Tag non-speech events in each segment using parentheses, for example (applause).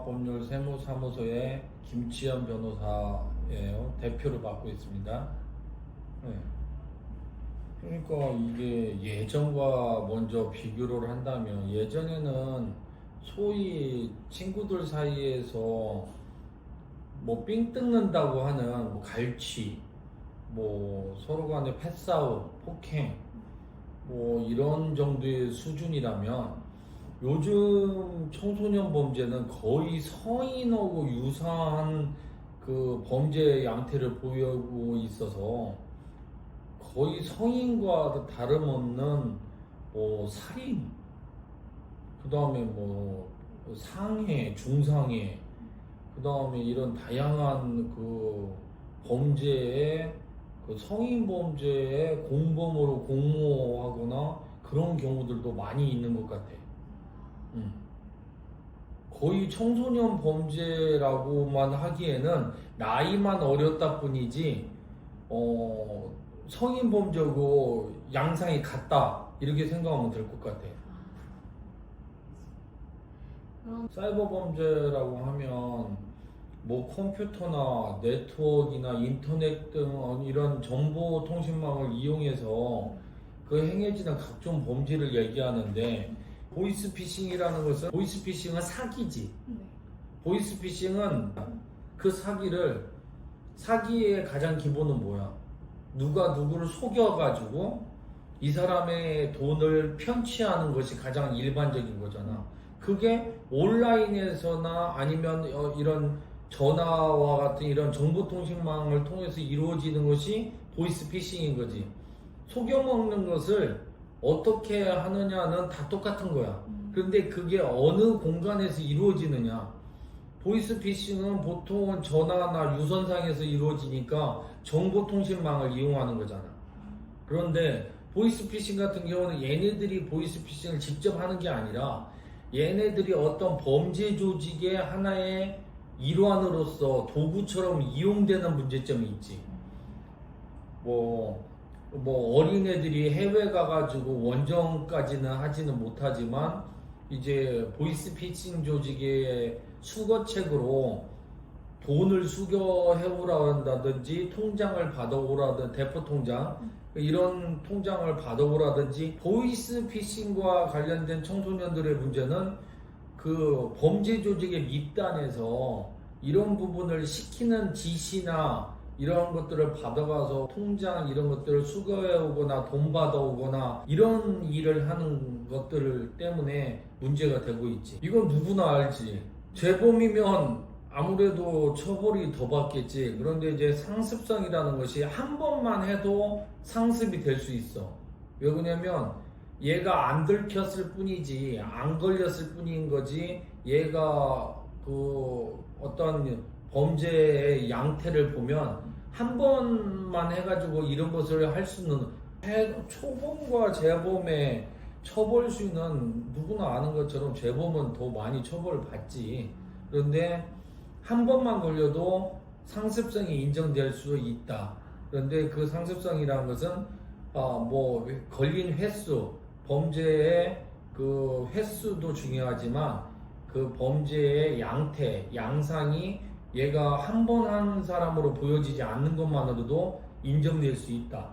종합법률 세무사무소의 김치현 변호사예요. 대표를 맡고 있습니다. 네. 그러니까 이게 예전과 먼저 비교를 한다면 예전에는 소위 친구들 사이에서 뭐삥 뜯는다고 하는 뭐 갈취, 뭐 서로 간의 패싸움, 폭행, 뭐 이런 정도의 수준이라면 요즘 청소년 범죄는 거의 성인하고 유사한 그 범죄 양태를 보이고 있어서 거의 성인과 다름없는 뭐 살인, 그 다음에 뭐 상해, 중상해, 그 다음에 이런 다양한 그 범죄에 그 성인 범죄에 공범으로 공모하거나 그런 경우들도 많이 있는 것 같아. 음. 거의 청소년 범죄라고만 하기에는 나이만 어렸다 뿐이지 어, 성인 범죄고 양상이 같다 이렇게 생각하면 될 것 같아. 그럼 사이버 범죄라고 하면 뭐 컴퓨터나 네트워크나 인터넷 등 어, 이런 정보 통신망을 이용해서 그 행해지는 각종 범죄를 얘기하는데 보이스피싱이라는 것은 보이스피싱은 사기지. 네. 보이스피싱은 그 사기를 사기의 가장 기본은 뭐야? 누가 누구를 속여가지고 이 사람의 돈을 편취하는 것이 가장 일반적인 거잖아. 그게 온라인에서나 아니면 어, 이런 전화와 같은 이런 정보통신망을 통해서 이루어지는 것이 보이스피싱인 거지. 속여먹는 것을 어떻게 하느냐는 다 똑같은 거야. 음. 그런데 그게 어느 공간에서 이루어지느냐? 보이스피싱은 보통은 전화나 유선상에서 이루어지니까 정보통신망을 이용하는 거잖아. 그런데 보이스피싱 같은 경우는 얘네들이 보이스피싱을 직접 하는 게 아니라 얘네들이 어떤 범죄 조직의 하나의 일환으로서 도구처럼 이용되는 문제점이 있지. 뭐, 뭐 어린애들이 해외 가가지고 원정까지는 하지는 못하지만 이제 보이스피싱 조직의 수거책으로 돈을 수거해오라 한다든지 통장을 받아오라든 대포 통장 이런 통장을 받아오라든지 보이스 피싱과 관련된 청소년들의 문제는 그 범죄 조직의 밑단에서 이런 부분을 시키는 지시나 이런 것들을 받아가서 통장 이런 것들을 수거해오거나 돈 받아오거나 이런 일을 하는 것들 때문에 문제가 되고 있지. 이건 누구나 알지. 재범이면 아무래도 처벌이 더 받겠지. 그런데 이제 상습성이라는 것이 한 번만 해도 상습이 될 수 있어. 왜 그러냐면 얘가 안 들켰을 뿐이지 안 걸렸을 뿐인 거지 얘가 그 어떤 범죄의 양태를 보면 한 번만 해가지고 이런 것을 할 수는 해- 초범과 재범의 처벌 수는 누구나 아는 것처럼 재범은 더 많이 처벌을 받지. 그런데 한 번만 걸려도 상습성이 인정될 수 있다. 그런데 그 상습성이라는 것은 어, 뭐 걸린 횟수, 범죄의 그 횟수도 중요하지만 그 범죄의 양태, 양상이 얘가 한번한 사람으로 보여지지 않는 것만으로도 인정될 수 있다.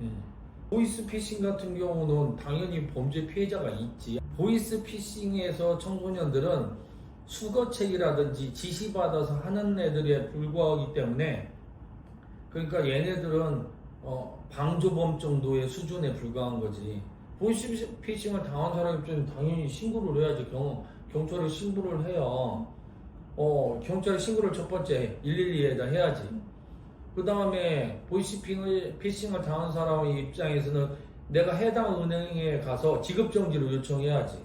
음. 보이스 피싱 같은 경우는 당연히 범죄 피해자가 있지. 보이스 피싱에서 청소년들은 수거책이라든지 지시받아서 하는 애들에 불과하기 때문에 그러니까 얘네들은 어, 방조범 정도의 수준에 불과한 거지. 보이스 피싱을 당한 사람 입장에 당연히 신고를 해야지. 경, 경찰에 신고를 해요. 어, 경찰에 신고를 첫 번째 112에다 해야지. 그 다음에 보이스피싱을 피싱을 당한 사람의 입장에서는 내가 해당 은행에 가서 지급정지를 요청해야지.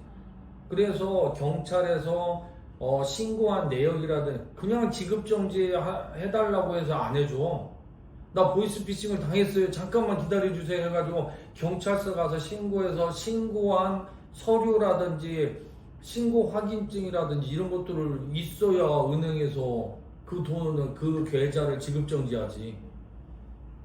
그래서 경찰에서 어, 신고한 내역이라든 그냥 지급정지 하- 해달라고 해서 안 해줘. 나 보이스피싱을 당했어요. 잠깐만 기다려주세요. 해가지고 경찰서 가서 신고해서 신고한 서류라든지 신고 확인증이라든지 이런 것들을 있어야 은행에서 그 돈을 그 계좌를 지급정지하지.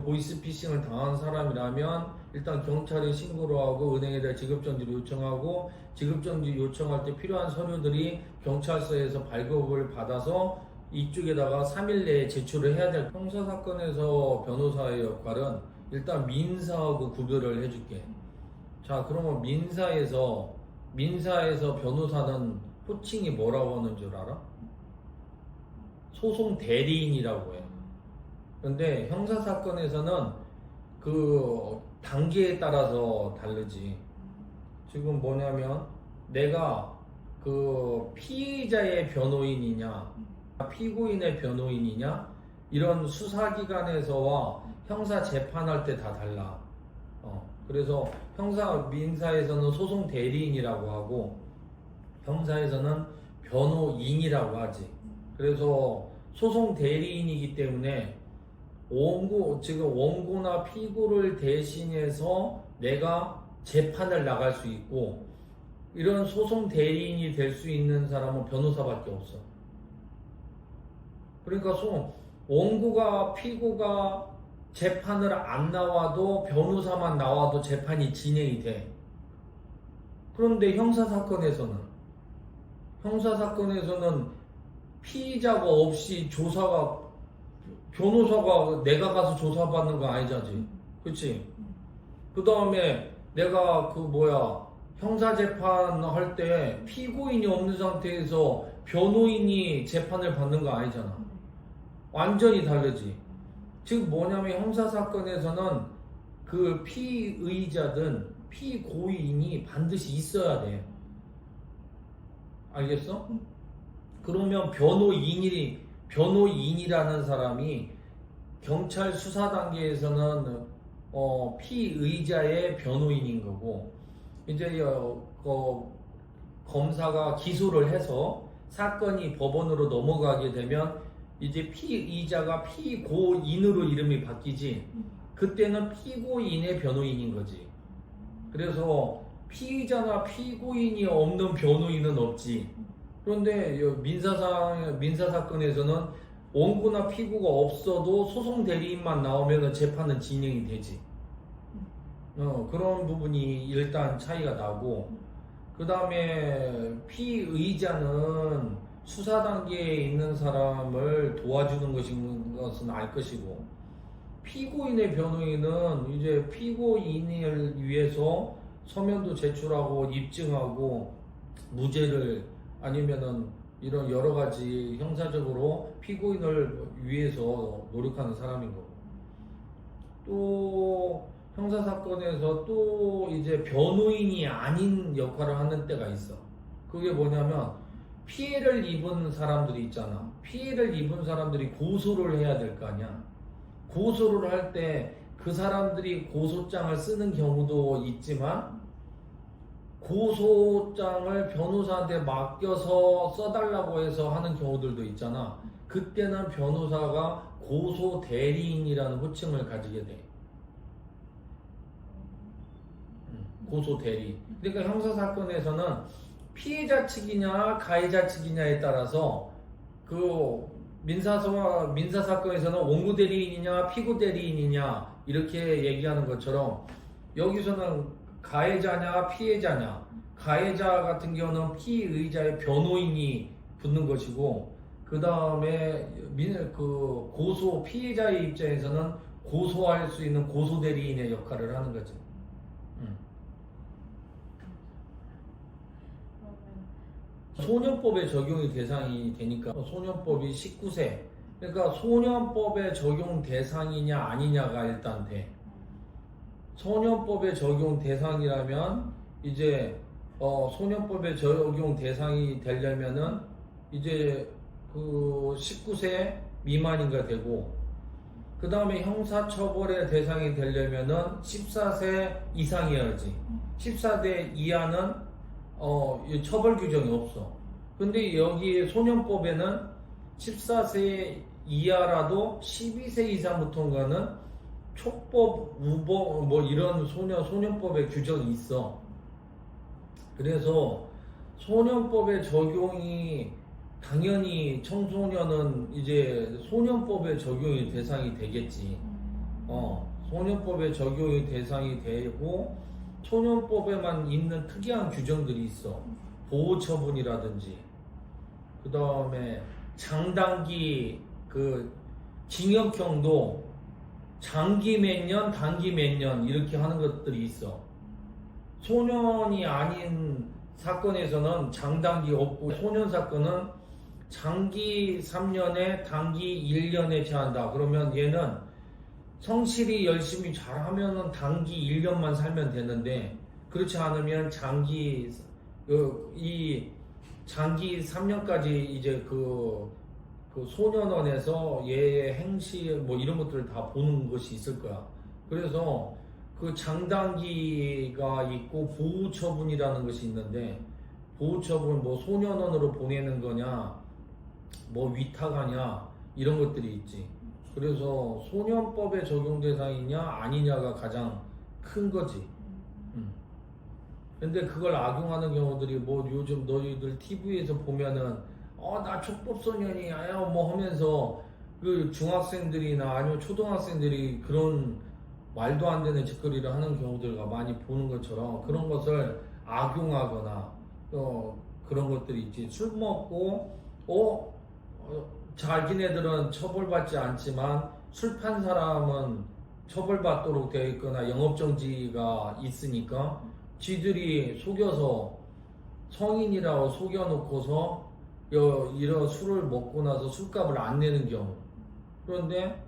보이스피싱을 당한 사람이라면 일단 경찰에 신고를 하고 은행에다 지급정지를 요청하고 지급정지 요청할 때 필요한 서류들이 경찰서에서 발급을 받아서 이쪽에다가 3일 내에 제출을 해야 될 형사 사건에서 변호사의 역할은 일단 민사하고 구별을 해줄게. 자 그러면 민사에서 민사에서 변호사는 호칭이 뭐라고 하는 줄 알아? 소송 대리인이라고 해. 근데 형사 사건에서는 그 단계에 따라서 다르지. 지금 뭐냐면 내가 그 피의자의 변호인이냐, 피고인의 변호인이냐 이런 수사기관에서와 형사 재판할 때 다 달라. 어, 그래서 형사 민사에서는 소송 대리인이라고 하고 형사에서는 변호인이라고 하지. 그래서 소송 대리인이기 때문에 원고 지금 원고나 피고를 대신해서 내가 재판을 나갈 수 있고 이런 소송 대리인이 될 수 있는 사람은 변호사밖에 없어. 그러니까 소 원고가 피고가 재판을 안 나와도 변호사만 나와도 재판이 진행이 돼. 그런데 형사 사건에서는 형사 사건에서는 피의자가 없이 조사가 변호사가 내가 가서 조사받는 거 아니잖지. 그치? 그 다음에 내가 그 뭐야, 형사재판 할 때 피고인이 없는 상태에서 변호인이 재판을 받는 거 아니잖아. 완전히 다르지. 즉 뭐냐면 형사 사건에서는 그 피의자든 피고인이 반드시 있어야 돼. 알겠어? 그러면 변호인이 변호인이라는 사람이 경찰 수사 단계에서는 어, 피의자의 변호인인 거고 이제 어, 어, 검사가 기소를 해서 사건이 법원으로 넘어가게 되면 이제 피의자가 피고인으로 이름이 바뀌지 그때는 피고인의 변호인인 거지 그래서 피의자나 피고인이 없는 변호인은 없지 그런데 이 민사상 민사 사건에서는 원고나 피고가 없어도 소송 대리인만 나오면 재판은 진행이 되지. 어, 그런 부분이 일단 차이가 나고 그 다음에 피의자는 수사 단계에 있는 사람을 도와주는 것인 것은 알 것이고 피고인의 변호인은 이제 피고인을 위해서 서면도 제출하고 입증하고 무죄를 아니면은 이런 여러 가지 형사적으로 피고인을 위해서 노력하는 사람인 거고 또 형사 사건에서 또 이제 변호인이 아닌 역할을 하는 때가 있어. 그게 뭐냐면 피해를 입은 사람들이 있잖아. 피해를 입은 사람들이 고소를 해야 될 거 아니야. 고소를 할 때 그 사람들이 고소장을 쓰는 경우도 있지만 고소장을 변호사한테 맡겨서 써달라고 해서 하는 경우들도 있잖아. 그때는 변호사가 고소 대리인이라는 호칭을 가지게 돼. 음, 고소 대리. 그러니까 형사 사건에서는 피해자 측이냐 가해자 측이냐에 따라서 그 민사서 민사 사건에서는 원고 대리인이냐 피고 대리인이냐 이렇게 얘기하는 것처럼 여기서는 가해자냐 피해자냐 가해자 같은 경우는 피의자의 변호인이 붙는 것이고 그 다음에 그 고소 피해자의 입장에서는 고소할 수 있는 고소 대리인의 역할을 하는 거지. 음. 소년법에 적용이 대상이 되니까 소년법이 19세 그러니까 소년법에 적용 대상이냐 아니냐가 일단 돼. 소년법에 적용 대상이라면 이제 어, 소년법에 적용 대상이 되려면은 이제 그 19세 미만인가 되고 그 다음에 형사처벌의 대상이 되려면은 14세 이상이어야지 14대 이하는 어, 이 처벌 규정이 없어 근데 여기 소년법에는 14세 이하라도 12세 이상부터인가는 촉법, 우법 뭐 이런 소년 소년법의 규정이 있어. 그래서 소년법의 적용이 당연히 청소년은 이제 소년법의 적용이 대상이 되겠지. 어, 소년법의 적용의 대상이 되고 소년법에만 있는 특이한 규정들이 있어. 보호 처분이라든지 그 다음에 장단기 그 징역형도 장기 몇 년, 단기 몇 년 이렇게 하는 것들이 있어. 소년이 아닌 사건에서는 장단기 없고 소년 사건은 장기 3년에 단기 1년에 제한다. 그러면 얘는 성실히 열심히 잘하면은 단기 1년만 살면 되는데 그렇지 않으면 장기 그, 이 장기 3년까지 이제 그, 그 소년원에서 얘의 행시 뭐 이런 것들을 다 보는 것이 있을 거야. 그래서 그 장단기가 있고 보호처분이라는 것이 있는데 보호처분 뭐 소년원으로 보내는 거냐 뭐 위탁하냐 이런 것들이 있지. 그래서 소년법에 적용 대상이냐 아니냐가 가장 큰 거지. 음. 근데 그걸 악용하는 경우들이 뭐 요즘 너희들 TV에서 보면은 어 나 촉법 소년이야 뭐 하면서 그 중학생들이나 아니면 초등학생들이 그런 말도 안 되는 짓거리를 하는 경우들과 많이 보는 것처럼 그런 것을 악용하거나 또 그런 것들이 있지 술 먹고 어, 어 자기네들은 처벌받지 않지만 술판 사람은 처벌받도록 되어 있거나 영업정지가 있으니까 지들이 속여서 성인이라고 속여놓고서 여- 이런 술을 먹고 나서 술값을 안 내는 경우. 그런데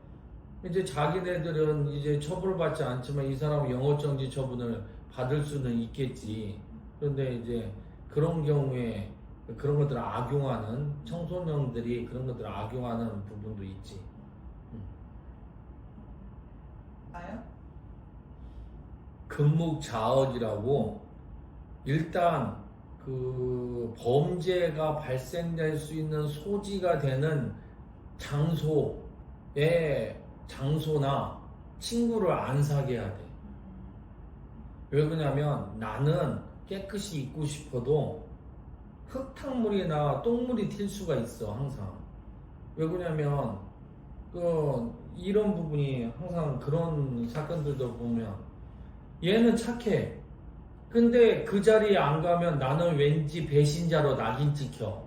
이제 자기네들은 이제 처벌받지 않지만 이 사람은 영업정지 처분을 받을 수는 있겠지. 그런데 이제 그런 경우에 그런 것들을 악용하는 청소년들이 그런 것들을 악용하는 부분도 있지 나요? 금묵자언이라고 일단 그 범죄가 발생될 수 있는 소지가 되는 장소에 장소나 친구를 안 사게 해야 돼. 왜 그러냐면 나는 깨끗이 있고 싶어도 흙탕물이나 똥물이 튈 수가 있어 항상. 왜 그러냐면 그 이런 부분이 항상 그런 사건들도 보면 얘는 착해. 근데 그 자리에 안 가면 나는 왠지 배신자로 낙인 찍혀.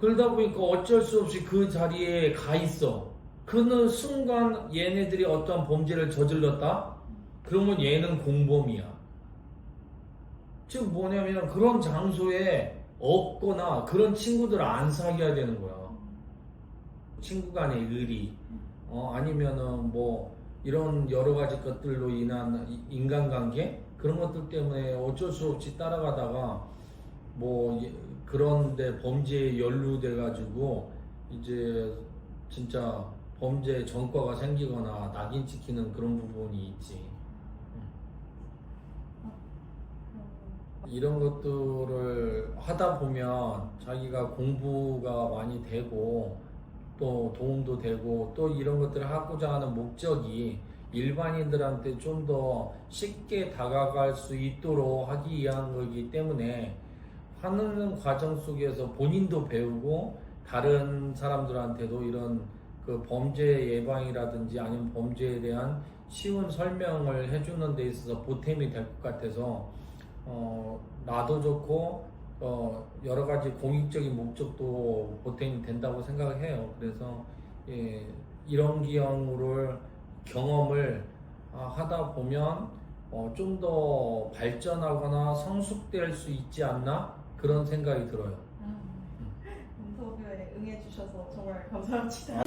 그러다 보니까 어쩔 수 없이 그 자리에 가 있어. 그는 순간 얘네들이 어떤 범죄를 저질렀다? 그러면 얘는 공범이야. 즉 뭐냐면 그런 장소에 없거나 그런 친구들을 안 사귀어야 되는 거야. 친구 간의 의리, 어, 아니면은 뭐 이런 여러 가지 것들로 인한 이- 인간관계 그런 것들 때문에 어쩔 수 없이 따라가다가 뭐 예- 그런데 범죄에 연루돼 가지고 이제 진짜 범죄 전과가 생기거나 낙인 찍히는 그런 부분이 있지. 이런 것들을 하다 보면 자기가 공부가 많이 되고 또 도움도 되고 또 이런 것들을 하고자 하는 목적이 일반인들한테 좀 더 쉽게 다가갈 수 있도록 하기 위한 거기 때문에 하는 과정 속에서 본인도 배우고 다른 사람들한테도 이런 그 범죄 예방이라든지 아니면 범죄에 대한 쉬운 설명을 해주는 데 있어서 보탬이 될 것 같아서 어, 나도 좋고 어, 여러 가지 공익적인 목적도 보탬이 된다고 생각을 해요. 그래서 예, 이런 기형을 경험을 아, 하다 보면 어, 좀 더 발전하거나 성숙될 수 있지 않나 그런 생각이 들어요. (laughs) 인터뷰에 응해주셔서 정말 감사합니다.